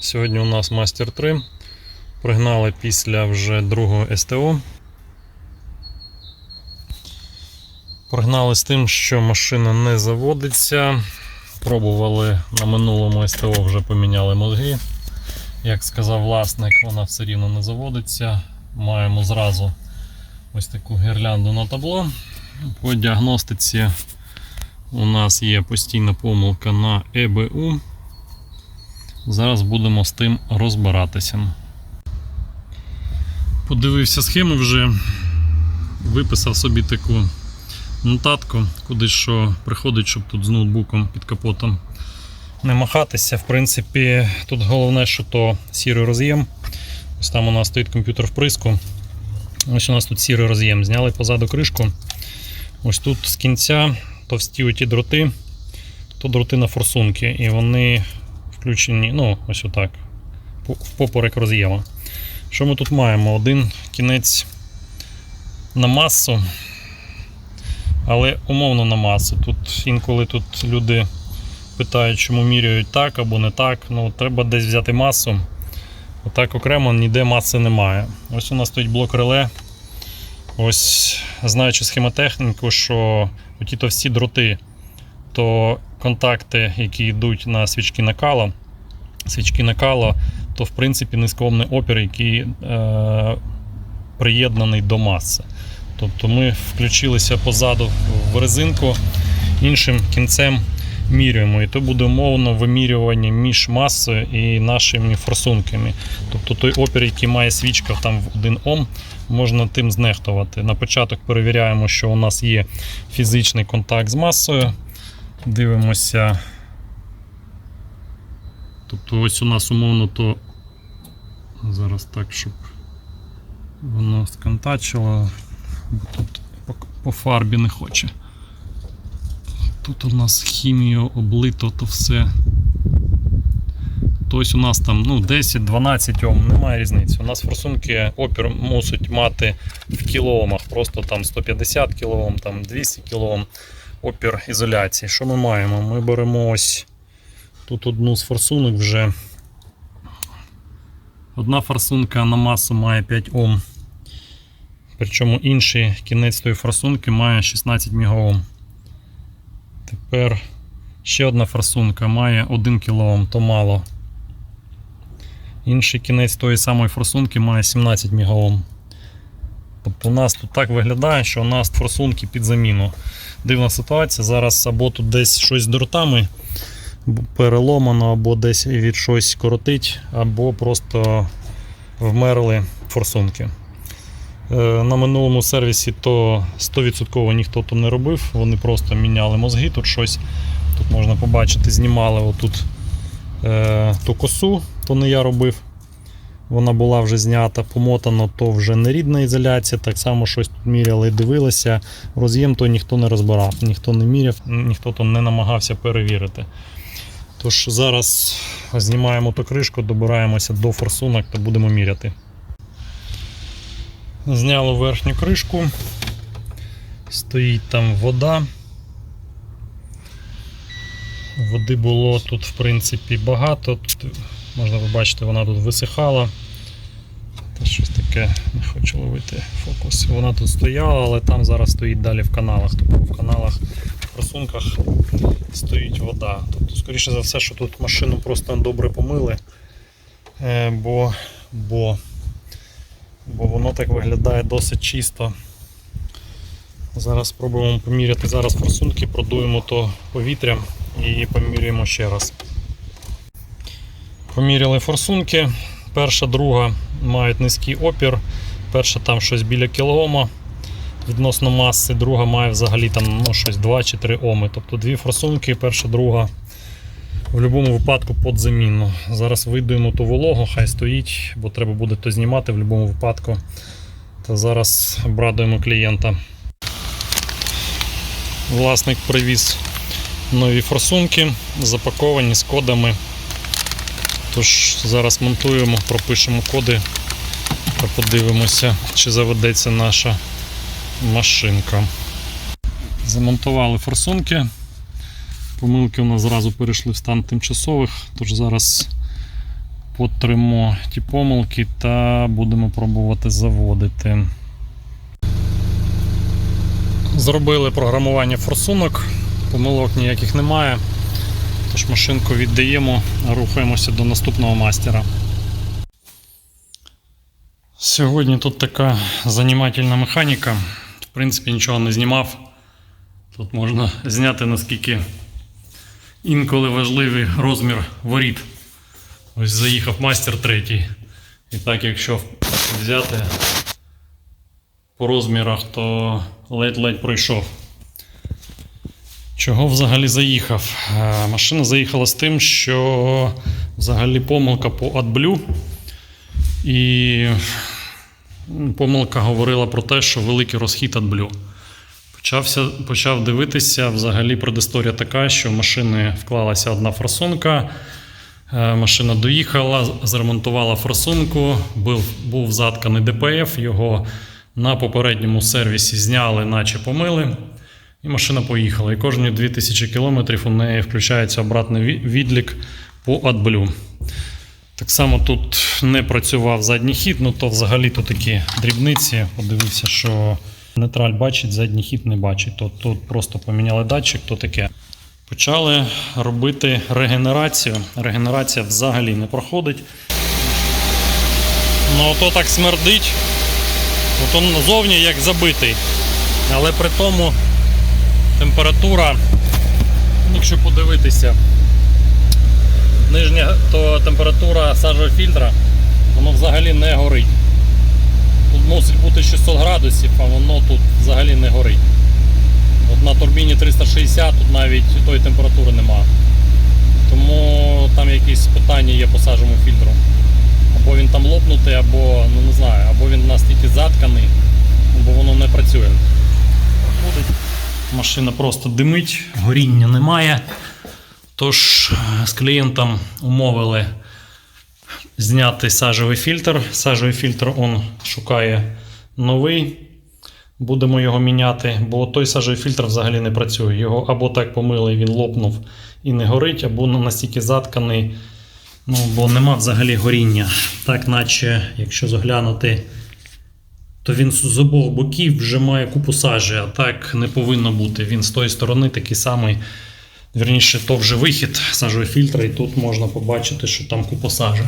Сьогодні у нас Мастер 3. Пригнали після вже другого СТО. Пригнали з тим, що машина не заводиться. Пробували на минулому СТО, вже поміняли мозги. Як сказав власник, вона все рівно не заводиться. Маємо зразу ось таку гірлянду на табло. По діагностиці у нас є постійна помилка на ЕБУ. Зараз будемо з тим розбиратися. Подивився схеми вже, виписав собі таку нотатку, куди що приходить, щоб тут з ноутбуком під капотом не махатися. В принципі, тут головне, що то сірий роз'єм. Ось там у нас стоїть комп'ютер вприску. Ось у нас тут сірий роз'єм. Зняли позаду кришку. Ось тут з кінця товсті оті дроти, то дроти на форсунки, і вони включені, ну, ось отак, в поперек роз'єма. Що ми тут маємо? Один кінець на масу, але умовно на масу. Тут інколи тут люди питають, чому міряють так або не так. Ну, треба десь взяти масу. Отак окремо ніде маси немає. Ось у нас стоїть блок реле. Ось, знаючи схемотехніку, що оті товсті дроти, то контакти, які йдуть на свічки накала, свічки накала, то в принципі низькоомний опір, який е, приєднаний до маси. Тобто ми включилися позаду в резинку, іншим кінцем міряємо. І то буде умовно вимірювання між масою і нашими форсунками. Тобто той опір, який має свічка там в 1 Ом, можна тим знехтувати. На початок перевіряємо, що у нас є фізичний контакт з масою. Дивимося. Тобто ось у нас умовно то зараз так, щоб воно сконтачило, бо тут по фарбі не хоче. Тут у нас хімією облито то все. Тобто у нас там ну, 10-12 Ом, немає різниці. У нас форсунки опір мусить мати в кілоомах, просто там 150 кОм, там 200 кОм опір ізоляції. Що ми маємо? Ми беремо ось тут одну з форсунок вже. Одна форсунка на масу має 5 Ом. Причому інший кінець тої форсунки має 16 МОм. Тепер ще одна форсунка має 1 кОм, то мало. Інший кінець тої самої форсунки має 17 МОм. Тобто у нас тут так виглядає, що у нас форсунки під заміну. Дивна ситуація. Зараз або тут десь щось з дротами переломано, або десь від щось коротить, або просто вмерли форсунки. Е, На минулому сервісі то 100% ніхто то не робив, вони просто міняли мозги, тут щось. Тут можна побачити, знімали отут е, ту косу, то не я робив. Вона була вже знята, помотано, то вже не рідна ізоляція, так само щось тут міряли, дивилися. Роз'єм то ніхто не розбирав, ніхто не міряв, ніхто то не намагався перевірити. Тож зараз знімаємо ту кришку, добираємося до форсунок та будемо міряти. Зняли верхню кришку, стоїть там вода. Води було тут, в принципі, багато. Тут, можна побачити, вона тут висихала. Та щось таке не хочу ловити фокус. Вона тут стояла, але там зараз стоїть далі в каналах. Тобто в каналах, в просунках стоїть вода. Тобто, скоріше за все, що тут машину просто добре помили, Е, бо, бо, бо воно так виглядає досить чисто. Зараз спробуємо поміряти зараз форсунки, продуємо то повітря і поміряємо ще раз. Поміряли форсунки. Перша, друга мають низький опір. Перша там щось біля кілоома відносно маси, друга має взагалі там ну, щось 2 чи 3 оми. Тобто дві форсунки, перша, друга в будь-якому випадку під заміну. Зараз видуємо ту вологу, хай стоїть, бо треба буде то знімати в будь-якому випадку. Та зараз обрадуємо клієнта. Власник привіз нові форсунки, запаковані з кодами. Тож зараз монтуємо, пропишемо коди та подивимося, чи заведеться наша машинка. Замонтували форсунки. Помилки у нас зразу перейшли в стан тимчасових, тож зараз потримо ті помилки та будемо пробувати заводити. Зробили програмування форсунок, помилок ніяких немає. Тож машинку віддаємо, рухаємося до наступного мастера. Сьогодні тут така занімательна механіка. В принципі, нічого не знімав. Тут можна зняти наскільки інколи важливий розмір воріт. Ось заїхав майстер третій. І так, якщо взяти по розмірах, то ледь-ледь пройшов. Чого взагалі заїхав? Е, Машина заїхала з тим, що взагалі помилка по AdBlue. І помилка говорила про те, що великий розхід AdBlue. Почався, почав дивитися, взагалі предісторія така, що в машини вклалася одна форсунка. Е, Машина доїхала, зремонтувала форсунку, був, був затканий ДПФ, його на попередньому сервісі зняли, наче помили. І машина поїхала. І кожні 2000 км у неї включається обратний відлік по AdBlue. Так само тут не працював задній хід, ну то взагалі то такі дрібниці. Подивився, що нейтраль бачить, задній хід не бачить. То тут просто поміняли датчик, то таке. Почали робити регенерацію. Регенерація взагалі не проходить. Ну, то так смердить. От він назовні як забитий. Але при тому температура, якщо подивитися, нижня то температура сажового фільтра, воно взагалі не горить. Тут 600 градусів, а воно тут взагалі не горить. От на турбіні 360 тут навіть тої температури нема. Тому там якісь питання є по сажовому фільтру. Або він там лопнутий, або ну не знаю, або він настільки затканий, бо воно не працює. Машина просто димить, горіння немає. Тож е, з клієнтом умовили зняти сажевий фільтр. Сажевий фільтр он шукає новий. Будемо його міняти, бо той сажевий фільтр взагалі не працює. Його або так помили, він лопнув і не горить, або настільки затканий, ну, бо нема взагалі горіння. Так, наче, якщо заглянути, то він з обох боків вже має купу сажі, а так не повинно бути. Він з тої сторони такий самий. Вірніше, то вже вихід сажового фільтра, і тут можна побачити, що там купа сажі.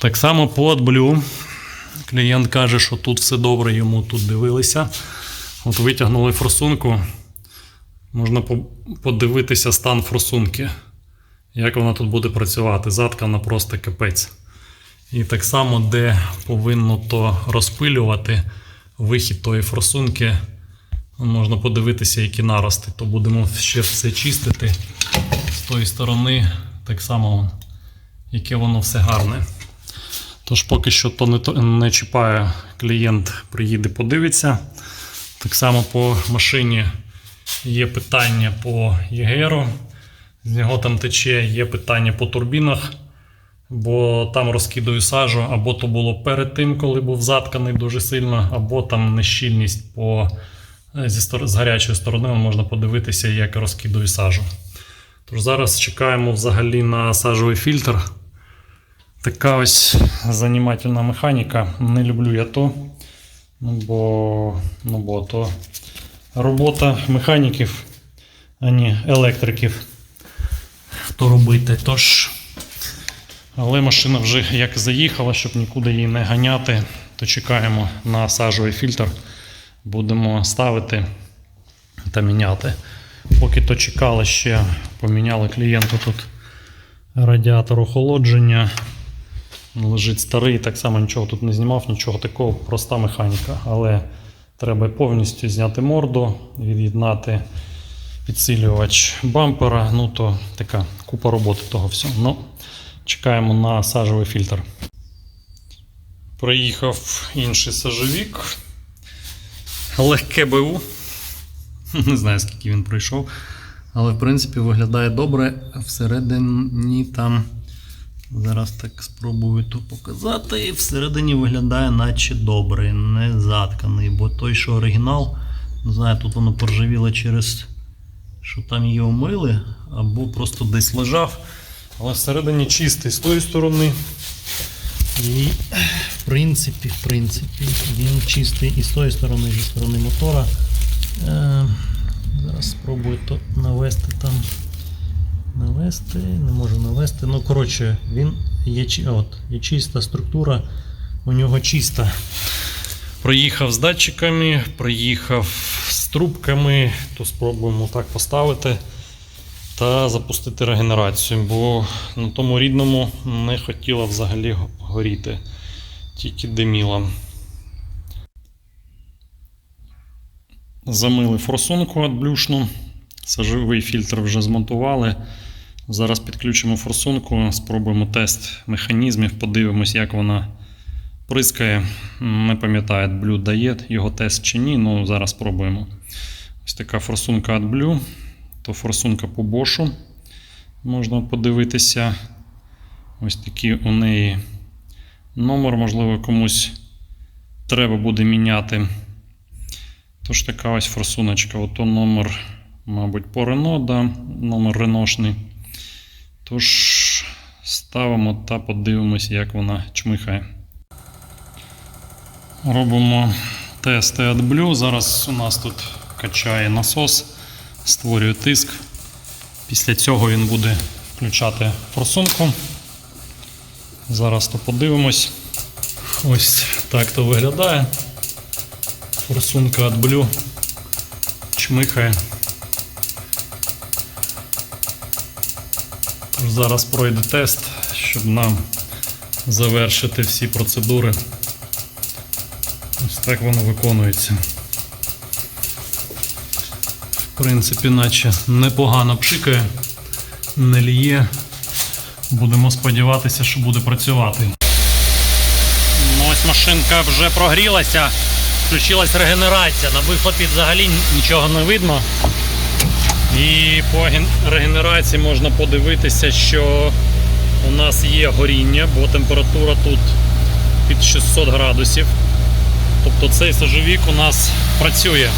Так само по AdBlue. Клієнт каже, що тут все добре, йому тут дивилися. От витягнули форсунку. Можна подивитися стан форсунки, як вона тут буде працювати. Заткана просто капець. І так само, де повинно то розпилювати вихід тої форсунки, можна подивитися, які нарости. То будемо ще все чистити з тої сторони, так само, яке воно все гарне. Тож поки що то не, то- не чіпає, клієнт приїде, подивиться. Так само по машині є питання по ЄГРу, з нього там тече, є питання по турбінах, бо там розкидаю сажу, або то було перед тим, коли був затканий дуже сильно, або там нещільність по, е, зі, з гарячої сторони можна подивитися, як розкидаю сажу. Тож зараз чекаємо взагалі на сажовий фільтр. Така ось занімательна механіка. Не люблю я то. Ну, бо, ну, бо то робота механіків, а не електриків. То робити. Тож, але машина вже як заїхала, щоб нікуди її не ганяти, то чекаємо на сажовий фільтр. Будемо ставити та міняти. Поки то чекали ще, поміняли клієнту тут радіатор охолодження. Лежить старий, так само нічого тут не знімав, нічого такого, проста механіка. Але треба повністю зняти морду, від'єднати підсилювач бампера. Ну то така купа роботи того всього. Ну, чекаємо на сажовий фільтр. Проїхав інший сажовік. Легке БУ. Не знаю, скільки він пройшов. Але в принципі виглядає добре. Всередині там. Зараз так спробую то показати. І Всередині виглядає наче добре, не затканий, бо той, що оригінал, не знаю, тут воно поржавіло через що там її омили, або просто десь лежав. Але всередині чистий з тої сторони. І в принципі, в принципі, він чистий і з тої сторони, і зі сторони мотора. Е, зараз спробую то навести там. Навести, не можу навести. Ну, коротше, він є, от, є чиста структура, у нього чиста. Проїхав з датчиками, проїхав з трубками, то спробуємо так поставити та запустити регенерацію, бо на тому рідному не хотіла взагалі горіти, тільки диміла. Замили форсунку адблюшну, сажовий фільтр вже змонтували. Зараз підключимо форсунку, спробуємо тест механізмів, подивимось, як вона прискає. Не пам'ятаю, AdBlue дає його тест чи ні, ну зараз спробуємо. Ось така форсунка AdBlue, то форсунка по Bosch. Можна подивитися. Ось такий у неї номер, можливо, комусь треба буде міняти. Тож така ось форсуночка. Ото номер, мабуть, по Renault, да, номер реношний. Тож ставимо та подивимось, як вона чмихає. Робимо тести AdBlue. Зараз у нас тут качає насос, створює тиск. Після цього він буде включати форсунку. Зараз то подивимось. Ось так то виглядає. Форсунка AdBlue чмихає. Зараз пройде тест, щоб нам завершити всі процедури. Ось так воно виконується. В принципі, наче непогано пшикає, не ліє. Будемо сподіватися, що буде працювати. Ну, ось машинка вже прогрілася, включилась регенерація. На вихлопі взагалі нічого не видно. І по регенерації можна подивитися, що у нас є горіння, бо температура тут під 600 градусів. Тобто цей сажовік у нас працює.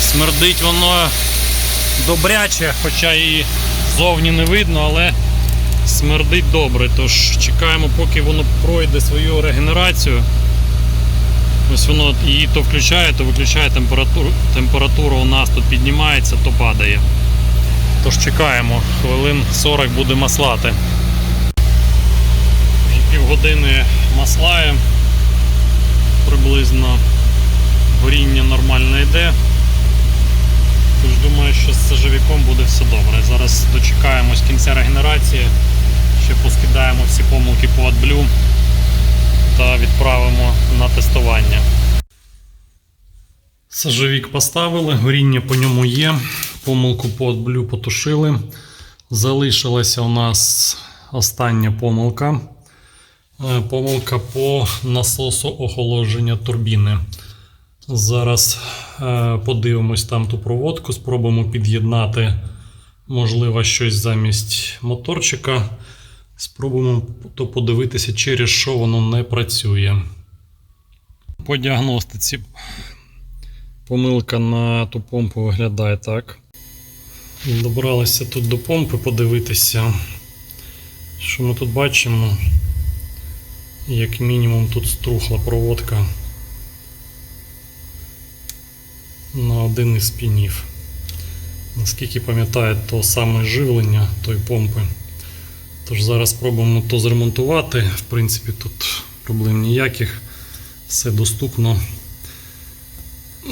Смердить воно добряче, хоча і зовні не видно, але смердить добре. Тож чекаємо, поки воно пройде свою регенерацію. Ось воно її то включає, то виключає температуру. Температура у нас тут піднімається, то падає. Тож чекаємо, хвилин 40 буде маслати. Півгодини маслає. Приблизно горіння нормально йде. Тож думаю, що з сажовіком буде все добре. Зараз дочекаємось кінця регенерації, ще поскидаємо всі помилки по AdBlue та відправимо на тестування. Сажовік поставили, горіння по ньому є. Помилку по AdBlue потушили. Залишилася у нас остання помилка. Е, Помилка по насосу охолодження турбіни. Зараз е, подивимось там ту проводку, спробуємо під'єднати, можливо, щось замість моторчика. Спробуємо то подивитися, через що воно не працює. По діагностиці помилка на ту помпу виглядає так. Добралися тут до помпи подивитися, що ми тут бачимо. Як мінімум тут струхла проводка на один із пінів. Наскільки пам'ятаю, то саме живлення тої помпи. Тож зараз спробуємо то зремонтувати. В принципі, тут проблем ніяких, все доступно.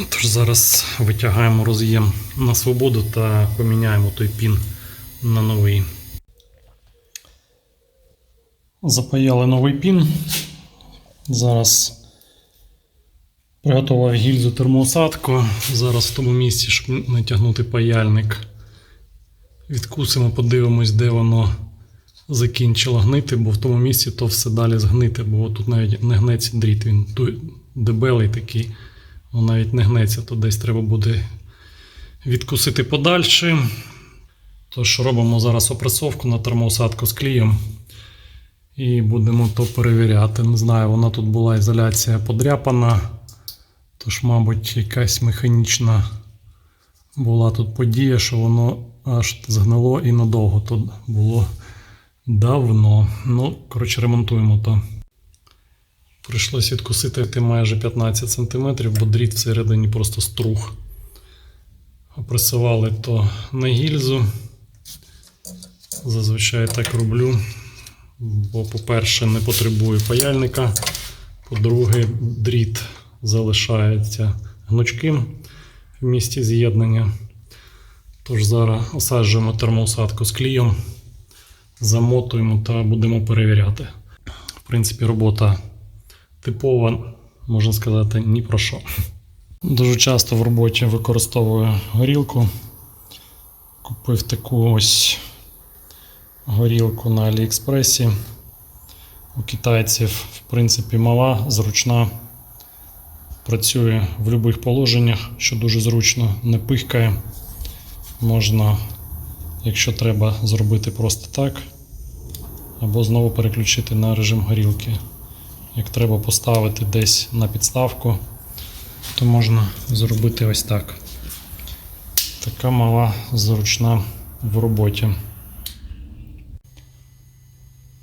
Тож зараз витягаємо роз'єм на свободу та поміняємо той пін на новий. Запаяли новий пін. Зараз приготував гільзу термоосадку. Зараз в тому місці, щоб натягнути паяльник. Відкусимо, подивимось, де воно закінчило гнити, бо в тому місці то все далі згнити, бо тут навіть не гнеться дріт, він дебелий такий, він навіть не гнеться, то десь треба буде відкусити подальше. Тож робимо зараз опресовку на термоусадку з клієм. І будемо то перевіряти. Не знаю, вона тут була ізоляція подряпана. Тож, мабуть, якась механічна була тут подія, що воно аж згнило і надовго тут було давно. Ну, коротше, ремонтуємо то. Прийшлось відкусити майже 15 см, бо дріт всередині просто струх. Опресували то на гільзу. Зазвичай так роблю. Бо, по-перше, не потребує паяльника. По-друге, дріт залишається гнучким в місці з'єднання. Тож зараз осаджуємо термоусадку з клієм, замотуємо та будемо перевіряти. В принципі, робота типова, можна сказати, ні про що. Дуже часто в роботі використовую горілку. Купив таку ось горілку на Аліекспресі. У китайців, в принципі, мала, зручна. Працює в будь-яких положеннях, що дуже зручно, не пихкає. Можна, якщо треба, зробити просто так. Або знову переключити на режим горілки. Як треба поставити десь на підставку, то можна зробити ось так. Така мала зручна в роботі.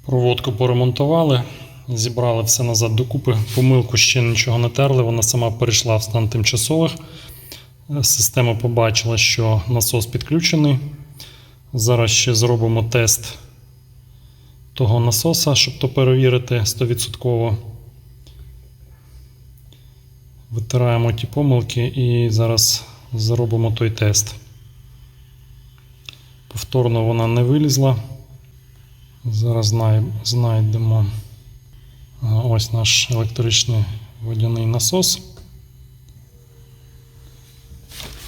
Проводку поремонтували, зібрали все назад докупи. Помилку ще нічого не терли, вона сама перейшла в стан тимчасових. Система побачила, що насос підключений. Зараз ще зробимо тест того насоса, щоб то перевірити 100%. Витираємо ті помилки і зараз зробимо той тест. Повторно вона не вилізла. Зараз знайдемо ось наш електричний водяний насос.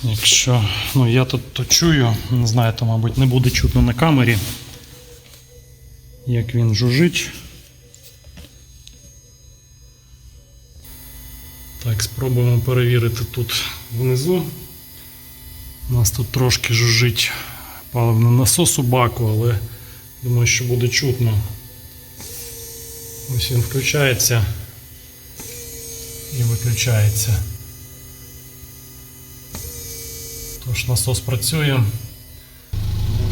Якщо ну, я тут то чую, не знаю, то, мабуть, не буде чутно на камері, як він жужить. Так, спробуємо перевірити тут внизу. У нас тут трошки жужить паливний насос у баку, але думаю, що буде чутно. Ось він включається і виключається. Тож насос працює.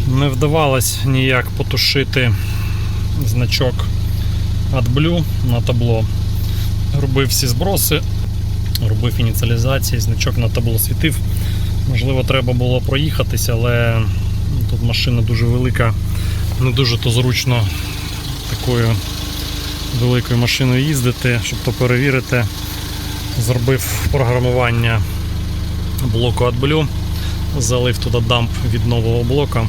Не вдавалось ніяк потушити значок AdBlue на табло. Робив всі зброси, робив ініціалізації, значок на табло світив. Можливо, треба було проїхатися, але тут машина дуже велика, не дуже то зручно такою великою машиною їздити, щоб то перевірити. Зробив програмування блоку AdBlue, залив туди дамп від нового блока.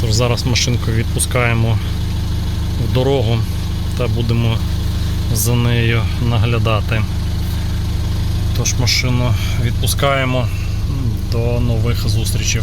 Тож зараз машинку відпускаємо в дорогу та будемо за нею наглядати. Тож машину відпускаємо до нових зустрічей.